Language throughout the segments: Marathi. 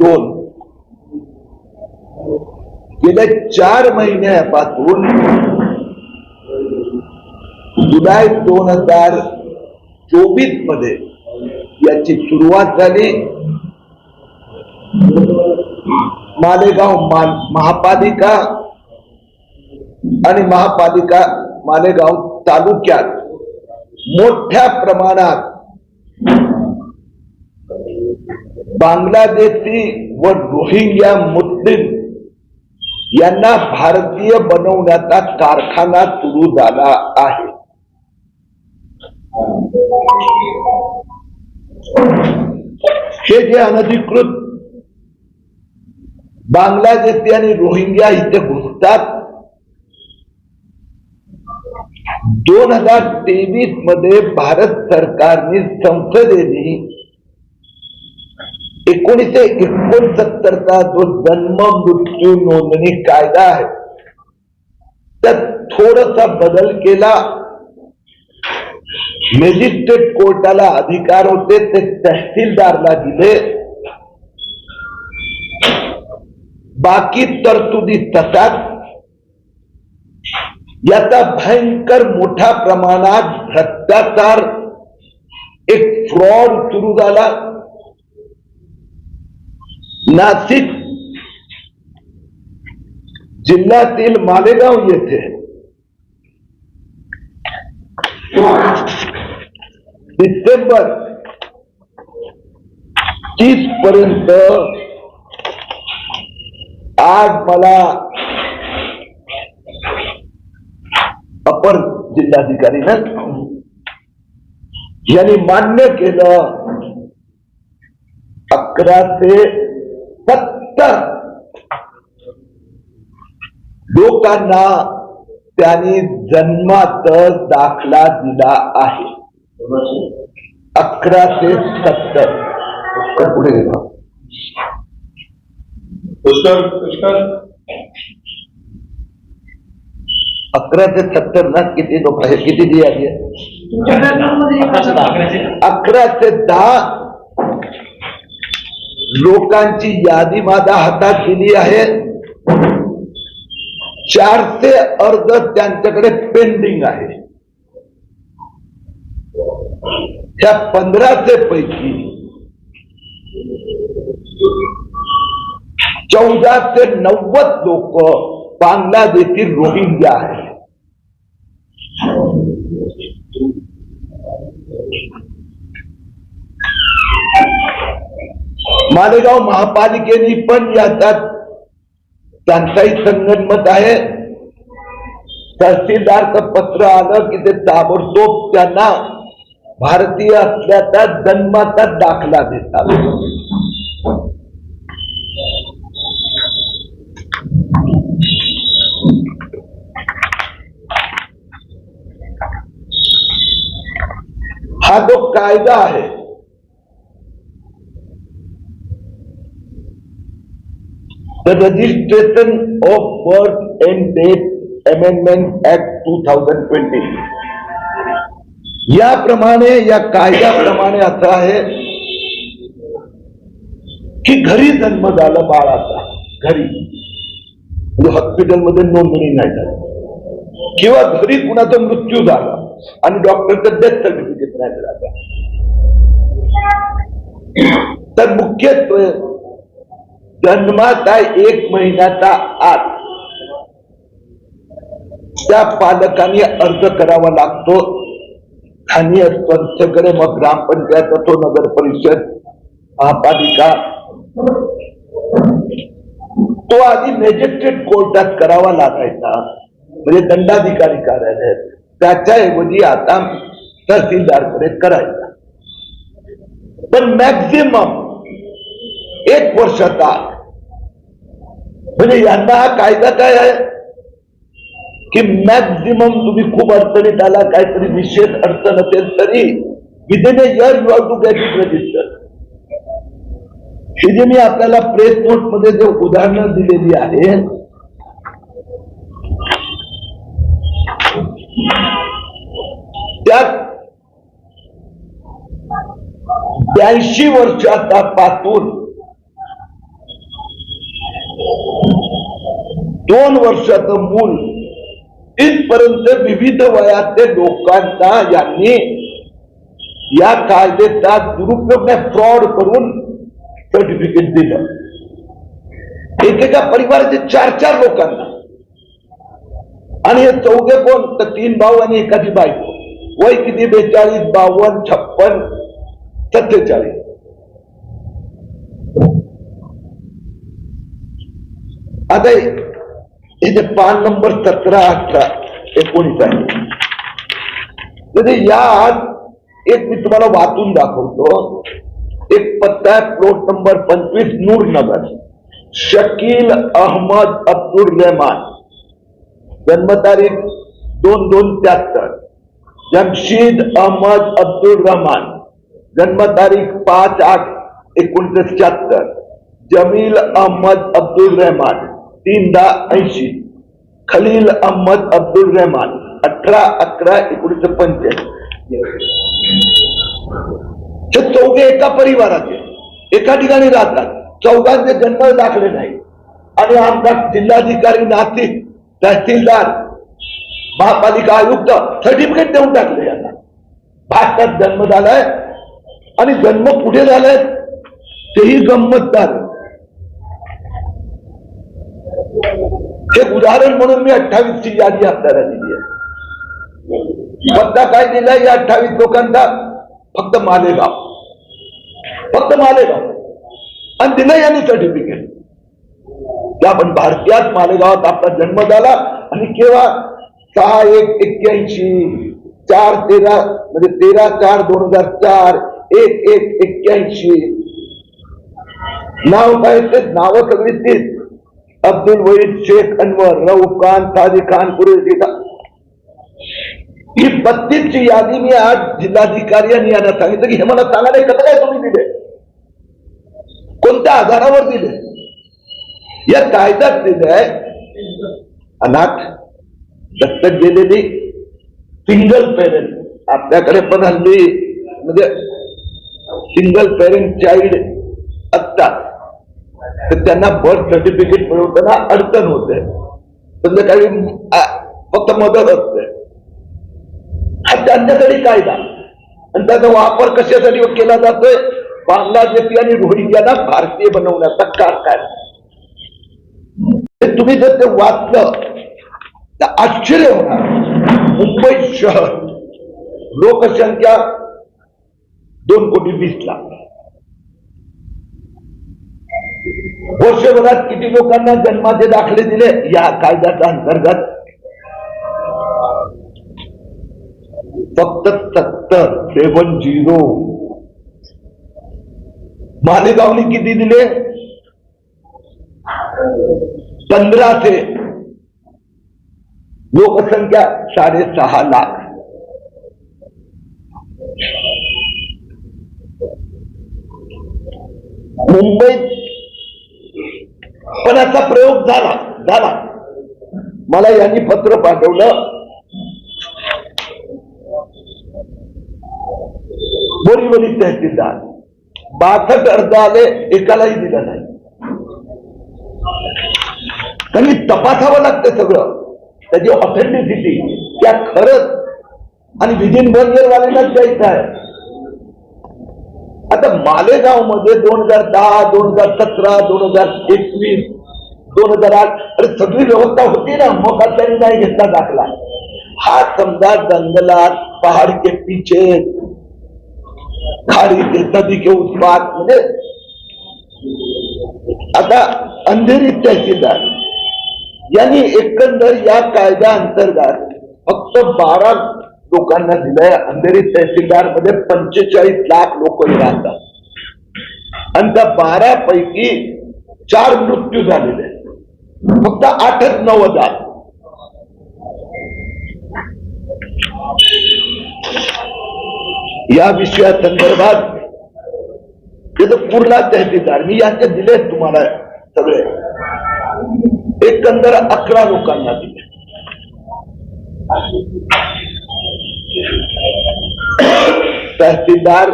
दोन. गेल्या चार महिन्यापासून जुलै दोन हजार चोवीसमध्ये याची सुरुवात झाली. मालेगाव महापालिका आणि महापालिका मालेगाव तालुक्यात मोठ्या प्रमाणात बांगलादेशी व रोहिंग्या मुस्लिम यांना भारतीय बनवण्याचा कारखाना सुरू झाला आहे. हे जे अनधिकृत बांगलादेशी आणि रोहिंग्या इथे घुसतात दोन हजार तेवीसमध्ये भारत सरकारने संसदेने एकोणीसशे एकोणसत्तरचा जो जन्म मृत्यू नोंदणी कायदा आहे त्यात थोडासा बदल केला. मॅजिस्ट्रेट कोर्टाला अधिकार होते ते तहसीलदारला दिले. बाकी तरतुदी तसाच. याचा भयंकर मोठ्या प्रमाणात भ्रष्टाचार एक फ्रॉड सुरू झाला. नाशिक जिल्ह्यातील मालेगाव येथे डिसेंबर तीस पर्यंत आज मला अपर जिल्हाधिकारी ना यांनी मान्य केलं. अकरा ते सत्तर. लोकांना त्यांनी जन्मातच दाखला दिला आहे. अकरा ते सत्तर. तर पुढे गेलो. पुष्कर पुष्कर अकरा ते सत्तर ना किती लोक आहेत? किती जी आहे? अकरा ते दहा लोकांची यादी माझ्या हातात दिली आहे. चारशे अर्ज़ त्यांच्याकडे पेंडिंग आहे. त्या पंधराशे पैकी चौदा ते नव्वद लोक बांगलादेशी रोहिंग्या आहे मालेगाव महापालिकेने पण संगनमत आहे. तहसीलदारचं पत्र आलं की भारतीय जन्माचा दाखला देतात. हा जो कायदा आहे the registration of birth and death amendment act 2020 याप्रमाणे या कायद्याप्रमाणे असं आहे की घरी जन्म झाला बाळाचा घरी. म्हणजे हॉस्पिटलमध्ये नोंदणी नाही झाली. किंवा घरी कुणाचा मृत्यू झाला आणि डॉक्टरचं डेथ सर्टिफिकेट नाही मिळालं तर मुख्यत्वे जन्माचा एक महिन्याचा आत त्या पालकांनी अर्ज करावा लागतो. स्थानीय संस्थेकडे मग ग्रामपंचायत असो नगर परिषद महापालिका. तो आधी मॅजिस्ट्रेट कोर्टात करावा लागायचा. म्हणजे दंडाधिकारी कार्यालयात त्याच्याऐवजी आता तहसीलदारकडे करायचा. पण मॅक्झिमम एक वर्षाचा म्हणजे यांना हा कायदा काय आहे? की मॅक्झिमम तुम्ही खूप अडचणीत आला काहीतरी विशेष अडचण असेल तरी within a year you have to get it register हे जे मी आपल्याला प्रेस नोटमध्ये जे उदाहरणं दिलेली आहे त्यात ब्याऐंशी वर्षाचा पातून दोन वर्षाचं मूल. इथपर्यंत विविध वयाचे लोकांना यांनी या कायद्याचा दुरुपयोग फ्रॉड करून सर्टिफिकेट दिलं. एकेका परिवाराचे चार चार लोकांना. आणि हे चौघे कोण? तर तीन भाऊ आणि एखादी बायको. वय किती? बेचाळीस छप्पन, सत्तेचाळीस. आता इथे पान नंबर सतरा अठरा एकोणीस आहे म्हणजे यात एक मी तुम्हाला वाचून दाखवतो एक पत्ता आहे प्लॉट नंबर पंचवीस नूर नगर शकील अहमद अब्दुल रहमान, जन्मतारीख दोन दोन त्र्याहत्तर जमशीद अहमद अब्दुल रहमान, जन्मतारीख पाच आठ एकोणीसशे शहात्तर जमील अहमद अब्दुल रहमान। तीन दहा ऐंशी. खलील अहमद अब्दुल रहमान अठरा अकरा एकोणीसशे पंच्याऐंशी. हे चौघे एका परिवाराचे. एका ठिकाणी राहतात. चौघांचे जन्म दाखले नाही आणि आमचा जिल्हाधिकारी नाशिक तहसीलदार महापालिका आयुक्त सर्टिफिकेट देऊन टाकले यांना. भारतात जन्म झालाय आणि जन्म कुठे झालाय तेही गंमतदार. हे उदाहरण म्हणून मी अठ्ठावीस ची यादी आपल्याला दिली आहे. पत्ता काय दिलाय या अठ्ठावीस लोकांचा? फक्त मालेगाव. फक्त मालेगाव. आणि दिलं यांनी सर्टिफिकेट त्या आपण भारतीयात मालेगावात आपला जन्म झाला आणि केव्हा सहा एक एक्क्याऐंशी चार तेरा म्हणजे तेरा चार दोन हजार चार एक एक एक्क्याऐंशी. नाव काय ते? नाव सगळी तीच. अब्दुल वहीद शेख अनवर रऊफ खान ताजी खान कुरेशी ही बत्तीसची यादी मी आज जिल्हाधिकारी यांनी यांना सांगितलं की हे मला सांगायला कसं काय तुम्ही दिले कोणत्या आधारावर दिले या कायद्यात दिलंय अनाथ दत्तक गेलेली सिंगल पेरेंट आपल्याकडे पण हल्ली म्हणजे सिंगल पेरेंट चाइल्ड असतात तर त्यांना बर्थ सर्टिफिकेट मिळवताना अडचण होते. संध्याकाळी फक्त मदत असते. हा त्यांच्यासाठी कायदा. आणि त्याचा वापर कशासाठी केला जातोय? बांगलादेशी आणि रोहिंग्याला भारतीय बनवण्याचा कारखाना. तुम्ही जर ते वाचलं तर आश्चर्य होणार. मुंबई शहर लोकसंख्या दोन कोटी वीस लाख. वर्षभरात किती लोकांना जन्माचे दाखले दिले या कायद्याच्या अंतर्गत फक्त सत्तर सेवन झिरो. मालेगावने किती दिले? पंधराशे. लोकसंख्या साडेसहा लाख. मुंबईत पण याचा प्रयोग झाला झाला. मला यांनी पत्र पाठवलं. बोरीवली तहसीलदार. बासष्ट अर्ज आले एकालाही दिलं नाही. त्यांनी तपासावं लागतं सगळं. त्याची ऑथेंटिसिटी त्या खरंच. आणि विधिन वाल्यांनाच द्यायचं आहे. आता मालेगावमध्ये दोन हजार दहा दोन हजार सतरा दोन हजार एकवीस दोन हजार आठ अरे सगळी व्यवस्था होती ना. मग त्यांनी नाही घेतला दाखला. हा समजा जंगलात पहाड के पीछे खाडी के नदी के उत्पाद म्हणजे आता अंधेरी तहसीलदार यांनी एकंदर या कायद्या अंतर्गत फक्त बारा लोकांना दिलंय. अंधेरी तहसीलदारमध्ये पंचेचाळीस लाख लोक राहतात. आणि त्या बारा पैकी चार मृत्यू झालेले फक्त आठच नव्वद हजार या विषया संदर्भात त्याचं पूर्ण तहसीलदार मी याचे दिले तुम्हाला सगळे. एकंदर अकरा लोकांना दिले तहसीलदार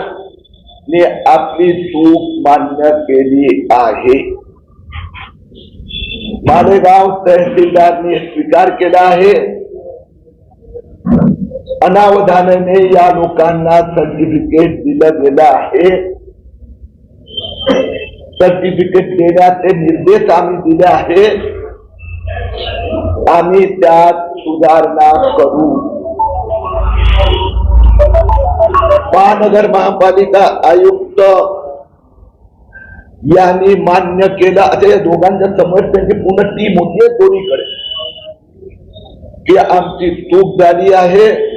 ने आपली चूक मान्य केली आहे मालेगाव तहसीलदारने स्वीकार केला आहे अनावधानाने या लोकांना सर्टिफिकेट दिलं गेलं आहे सर्टिफिकेट देण्याचे निर्देश आम्ही दिले आहेत। सुधारणा करू। महानगर महापालिका आयुक्त यांनी मान्य केलं. आता या दोघांच्या समोर त्यांची पूर्ण टीम होती दोन्हीकडे. की आमची चूक झाली आहे.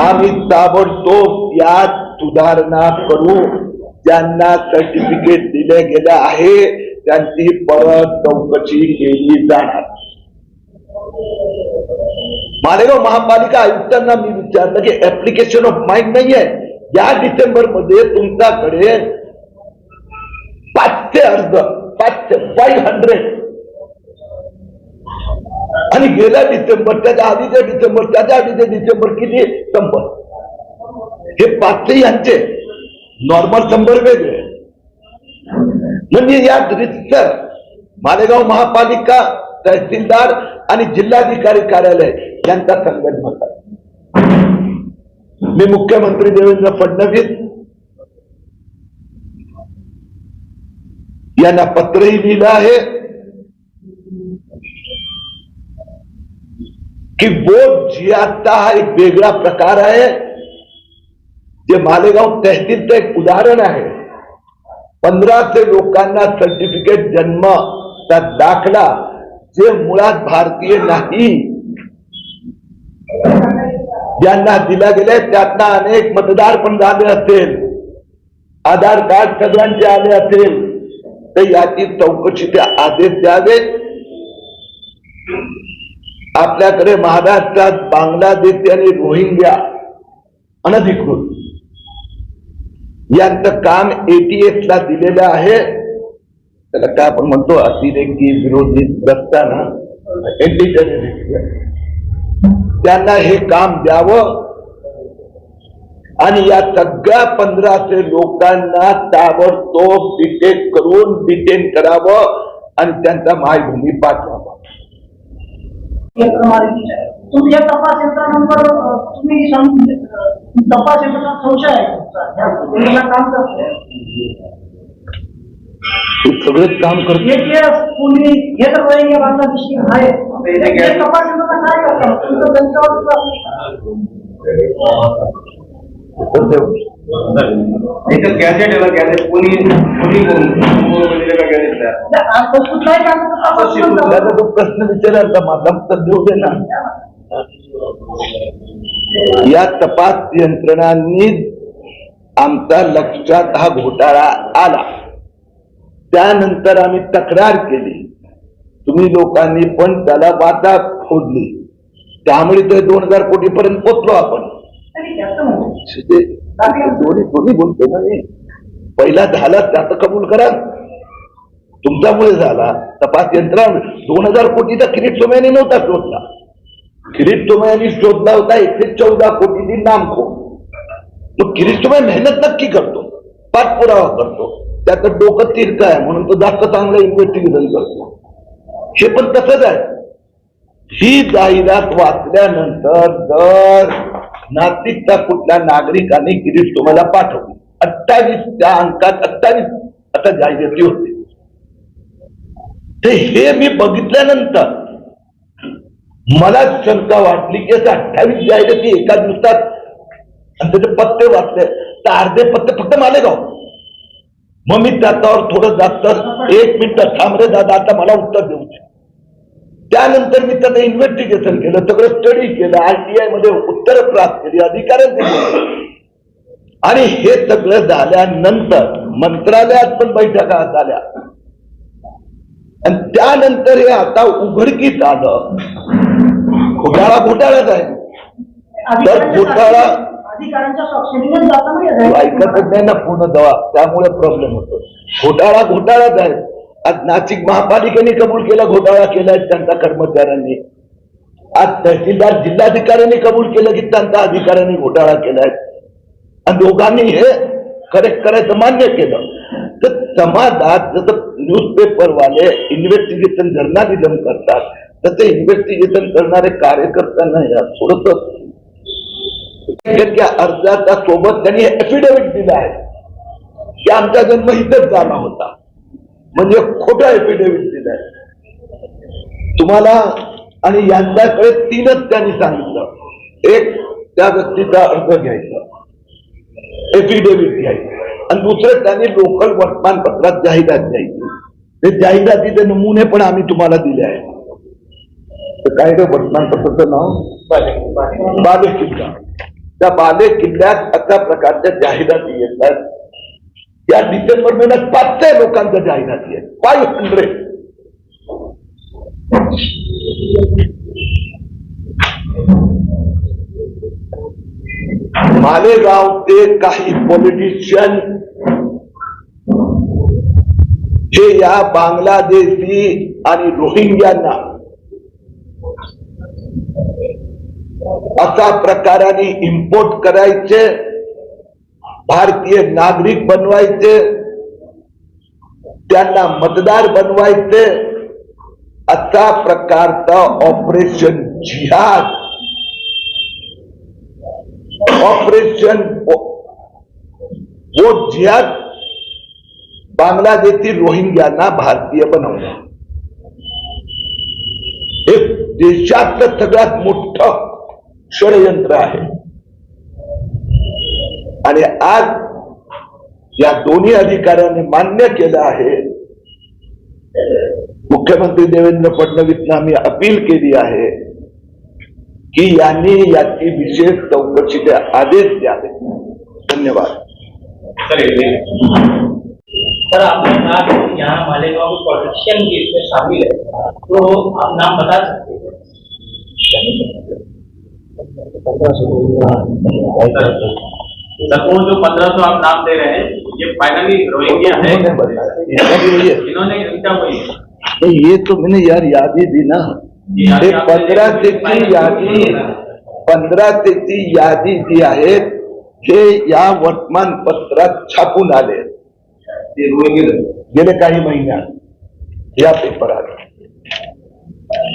आम्ही ताबडतोब यात सुधारणा करू. ज्यांना सर्टिफिकेट दिले गेले आहे, त्यांची परत चौकशी केली जाणार. मालेगाव महापालिका आयुक्तांना मी विचारलं की ऍप्लिकेशन ऑफ माइंड नाहीये. या डिसेंबरमध्ये तुमच्याकडे पाचशे अर्ज पाचशे फाईव्ह हंड्रेड आणि गेल्या डिसेंबर त्याच्या आधीच्या डिसेंबर त्याच्या आधीचे डिसेंबर किती? शंभर. हे पाचशे यांचे नॉर्मल शंभर वेगळे. म्हणजे या दृश्य मालेगाव महापालिका तहसीलदार आणि जिल्हाधिकारी कार्यालय यांचा मी मुख्यमंत्री देवेंद्र फडणवीस यांना पत्रही लिहिलं आहे की वोट जियाचा हा एक वेगळा प्रकार आहे. जे मालेगाव तहसीलचं एक उदाहरण आहे. पंधराशे लोकांना सर्टिफिकेट जन्मचा दाखला जे मुळात भारतीय नाही ज्यांना दिला गेले त्यांना अनेक मतदार पण झाले असेल आधार कार्ड सगळ्यांचे आले असेल तर याची चौकशीचे आदेश द्यावेत. आपल्याकडे महाराष्ट्रात बांगलादेशी आणि रोहिंग्या अनधिकृत. यांचं काम एटीएस ला दिलेलं आहे. त्याला काय आपण म्हणतो अतिरेकी विरोधी दसताना त्यांना हे काम द्यावं. आणि या सगळ्या पंधराशे लोकांना ताबडतोब डिटेन करून डिटेन करावं आणि त्यांचा मायभूमी पाठवावा. तपास यंत्रणांवर तुम्ही तपास यंत्रणा संशय आहे तुमचा. या गोष्टीला काम करते हे सगळेच काम करते. तर गॅजेट आहे. गॅजेट कोणी? कोणी तो प्रश्न विचाराल तर माझा उत्तर देऊ दे ना. या. तपास यंत्रणांनी आमच्या लक्षात हा घोटाळा आला. त्यानंतर आम्ही तक्रार केली. तुम्ही लोकांनी पण त्याला वाटा फोडली. त्यामुळे ते दोन हजार कोटी पर्यंत पोचलो आपण. दोन्ही दोन्ही बोलतो ना पहिला झाला त्याचं कबूल करा. तुमच्यामुळे झाला. तपास यंत्रणा दोन हजार कोटीचा किरीट सोमयाने नव्हता शोधला. किरीट सोमयाने शोधला होता एकशे चौदा कोटीची नामखो तो किरीट सोमय मेहनत नक्की करतो. पाठपुरावा करतो. त्याचं डोकं तिरकं आहे म्हणून तो जास्त चांगलं इन्व्हेस्टिगेशन करतो. हे पण तसंच आहे. ही जाहिरात वाचल्यानंतर जर नागरिकता कुठल्या नागरिकाने गिरीश तुम्हाला पाठवली? अठ्ठावीस त्या अंकात अठ्ठावीस आता जाहिराती होते. ते हे मी बघितल्यानंतर मला शंका वाटली की असं अठ्ठावीस जाहिराती एका दिवसात आणि त्याचे पत्ते वाचले. तर अर्धे पत्ते फक्त मालेगाव. मग मी त्याच्यावर थोडं जास्त एक मिनिट थांब रे दादा आता मला उत्तर देऊ दे. त्यानंतर मी त्याचं इन्व्हेस्टिगेशन केलं सगळं स्टडी केलं आरटीआयमध्ये उत्तर प्राप्त केली अधिकाऱ्यांचे केले. आणि हे सगळं झाल्यानंतर मंत्रालयात पण बैठका झाल्या आणि त्यानंतर हे आता उघडकीस आलं घोटाळा घोटाळाच आहे तर घोटाळा अधिकाऱ्यांच्या ऐकतच नाही ना पूर्ण दवा. त्यामुळे प्रॉब्लेम होतो. घोटाळा घोटाळाच आहे. आज नाशिक महापालिकेने कबूल केला घोटाळा केलाय त्यांच्या कर्मचाऱ्यांनी. आज तहसीलदार जिल्हाधिकाऱ्यांनी कबूल केलं की त्यांच्या अधिकाऱ्यांनी घोटाळा केलाय आणि दोघांनी हे करेक्ट करायचं मान्य केलं. तर समाजात जसं न्यूजपेपरवाले इन्व्हेस्टिगेशन जर्नालिझम करतात तर ते इन्व्हेस्टिगेशन करणारे कार्यकर्त्यांना या थोडस त्या अर्जाच्या सोबत त्यांनी एफिडेव्हिट दिला आहे. की आमचा जन्म इथंच झाला होता. म्हणजे खोटा एफिडेव्हिट दिलाय तुम्हाला आणि यांच्याकडे तीनच त्यांनी सांगितलं. एक त्या व्यक्तीचा अर्ज घ्यायचा. एफिडेव्हिट घ्यायचं. आणि दुसरं त्यांनी लोकल वर्तमानपत्रात जाहिरात द्यायची. ते जाहिरातीचे नमुने पण आम्ही तुम्हाला दिले आहेत. तर काय वर्तमानपत्राचं नाव? बाले किल्ला त्या बाले किल्ल्यात अशा प्रकारच्या जाहिराती येतात. या डिसेंबर महिन्यात पाचशे लोकांच्या जाहिराती आहेत. फाईव्ह हंड्रेड मालेगावचे काही पॉलिटिशियन हे या बांगलादेशी आणि रोहिंग्यांना अशा प्रकाराने इम्पोर्ट करायचे, भारतीय नागरिक बनवायचे, त्यांना मतदार बनवायचे अशा प्रकारचं ऑपरेशन जिहाद. ऑपरेशन वो जिहाद बांगलादेशी रोहिंग्यांना भारतीय बनवलं. हे देशातलं सगळ्यात मोठं षडयंत्र आहे. आणि आज या दोन्ही अधिकाऱ्यांनी मान्य केलं आहे. मुख्यमंत्री देवेंद्र फडणवीसना आम्ही अपील केली आहे की यांनी याची विशेष चौकशीचे आदेश द्यावे. धन्यवाद. सर ये- सर आपने कहा कि यहाँ मालेगांव प्रोटेक्शन केस में शामिल है तो आप नाम बता सकते हैं सर वो जो पंद्रह सौ आप नाम दे रहे हैं ये फाइनली रोहिंग्या है। उन्होंने बताया। ये- ये- इन्होंने इनका वही है। नहीं, ये तो मैंने यार यादी दी ना। ये यादी ते आपने पंधरा दी, तेची फाइनल यादी करून पंधरा तेची यादी जी आहे हे या वर्तमानपत्रात छापून आले ये रोहिंग्या गेले काही महिन्यात या पेपरात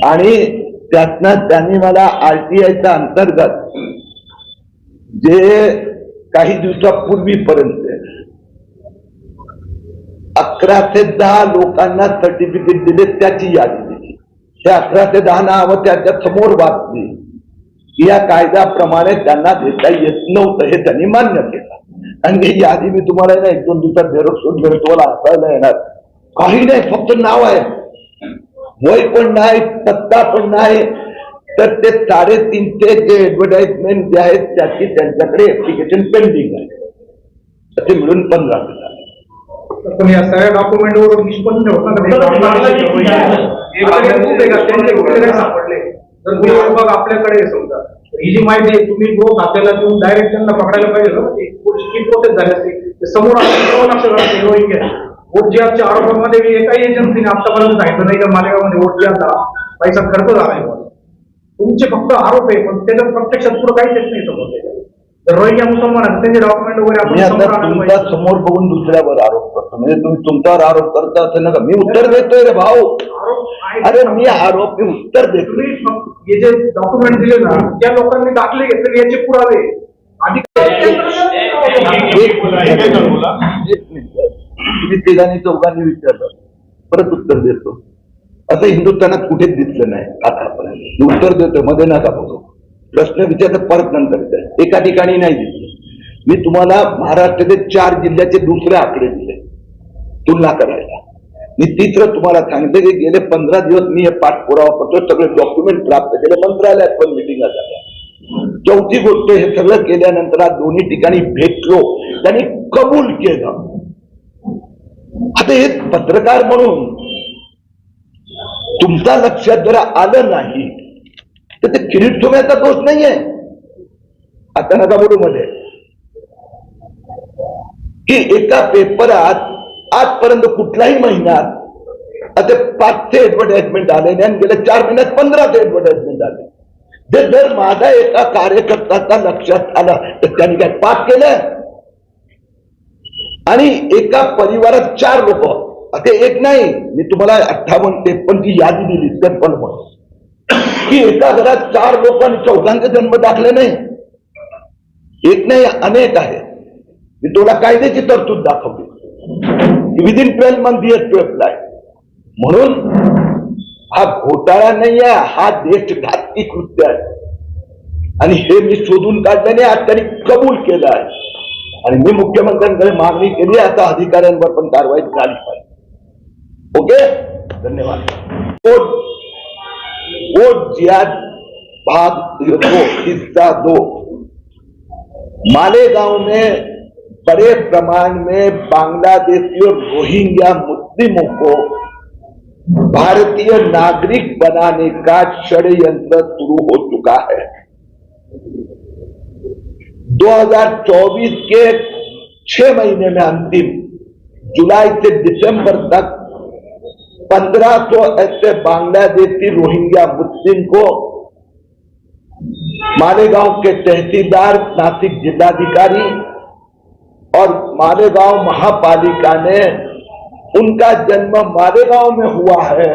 आणि त्यातनं त्यांनी मला आरटीआयच्या अंतर्गत जे काही दिवसापूर्वीपर्यंत अकरा ते दहा लोकांना सर्टिफिकेट दिले त्याची यादी दिली. हे अकरा ते दहा नावं त्याच्यासमोर वाचली. की या कायद्याप्रमाणे त्यांना देता येत नव्हतं हे त्यांनी मान्य केलं. आणि ही यादी मी तुम्हाला ना एक दोन दिवसात झेरोक्स घेऊन तुम्हाला हाताळला येणार. काही नाही फक्त नाव आहे. वय पण नाही पत्ता पण नाही. तर ते साडेतीनशे जे ऍडव्हर्टाइजमेंट जे आहेत त्याची त्यांच्याकडे ऍप्लिकेशन पेंडिंग आहे. तर ते मिळून पंधरा दिवस पण या सगळ्या डॉक्युमेंट वरून निष्पन्न एक सापडले. तर तुम्ही विभाग आपल्याकडे समजा. ही जी माहिती आहे तुम्ही गृह खात्याला देऊन डायरेक्ट त्यांना पकडायला पाहिजे ना? ती पुढची प्रोसेस झाली असते. ते समोर लक्षात जिहादच्या आरोपामध्ये मी एकाही एजन्सीने आतापर्यंत सांगितलं नाही का मालेगावमध्ये जिहादला पैसा खर्च झालाय. तुमचे फक्त आरोप आहे पण त्याच्यात प्रत्यक्षात पुढे काहीच येत नाही समोर त्याच्या. तर रोहिंग्या मुसलमान आहेत, त्यांचे डॉक्युमेंट वगैरे आपण समोर बघून दुसऱ्यावर आरोप करतो म्हणजे तुम्ही तुमच्यावर आरोप करता असं नका मी उत्तर देतोय रे भाऊ. अरे मी आरोप मी उत्तर फक्त हे जे डॉक्युमेंट दिले ना त्या लोकांनी दाखले घेतले याचे पुरावे अधिक मी तिघांनी चौघांनी विचारलं परत उत्तर देतो. असं हिंदुस्थानात कुठेच दिसलं नाही आतापर्यंत उत्तर देतो मध्ये नका बघू प्रश्न विचारत परत नंतर एका ठिकाणी नाही दिसलं. मी तुम्हाला महाराष्ट्राचे चार जिल्ह्याचे दुसरे आकडे दिले तुलना करायला. मी तिसरं तुम्हाला सांगितलं की गेले पंधरा दिवस मी हे पाठपुरावा करतो सगळे डॉक्युमेंट प्राप्त केले मंत्रालयात पण मिटिंगा झाल्या. चौथी गोष्ट हे सगळं केल्यानंतर दोन्ही ठिकाणी भेटलो त्यांनी कबूल केलं. आता हे पत्रकार म्हणून तुमच्या लक्षात जरा आलं नाही तर ते किरीट ठेवण्याचा दोष नाहीये. आता नका बोलू मध्ये. की एका पेपरात आजपर्यंत कुठल्याही महिन्यात आता पाचशे ऍडव्हर्टाइजमेंट आले नाही आणि गेल्या चार महिन्यात पंधराशे ऍडव्हर्टाइजमेंट आले. जर माझा एका कार्यकर्त्याचा लक्षात आला तर त्यांनी काय पाठ केलं? आणि एका परिवारात चार लोक. ते एक नाही मी तुम्हाला अठ्ठावन्न तेपन्नची यादी दिली त्रेपन्न पण की एका घरात चार लोक आणि चौघांचे जन्म दाखले नाही. एक नाही अनेक आहे. मी तुला कायद्याची तरतूद दाखवली. Within twelve month year twelfth लाय म्हणून हा घोटाळा नाही आहे हा देशघातकी कृत्य आहे. आणि हे मी शोधून काढल्याने आज त्यांनी कबूल केलं आहे. आणि मी मुख्यमंत्र्यांकडे मागणी केली आता अधिकाऱ्यांवर पण कारवाई झाली पाहिजे ओके? धन्यवाद। वो जियाद भाग दो हिस्सा दो। मालेगांव में, बड़े प्रमाण में बांग्लादेशी और रोहिंग्या मुस्लिमों को भारतीय नागरिक बनाने का षडयंत्र शुरू हो चुका है। 2024 के छह महीने में अंतिम, जुलाई से दिसंबर तक 1500 ऐसे बांग्लादेशी रोहिंग्या मुस्लिम को मालेगांव के तहसीलदार, नासिक जिलाधिकारी और मालेगांव महापालिका ने उनका जन्म मालेगांव में हुआ है।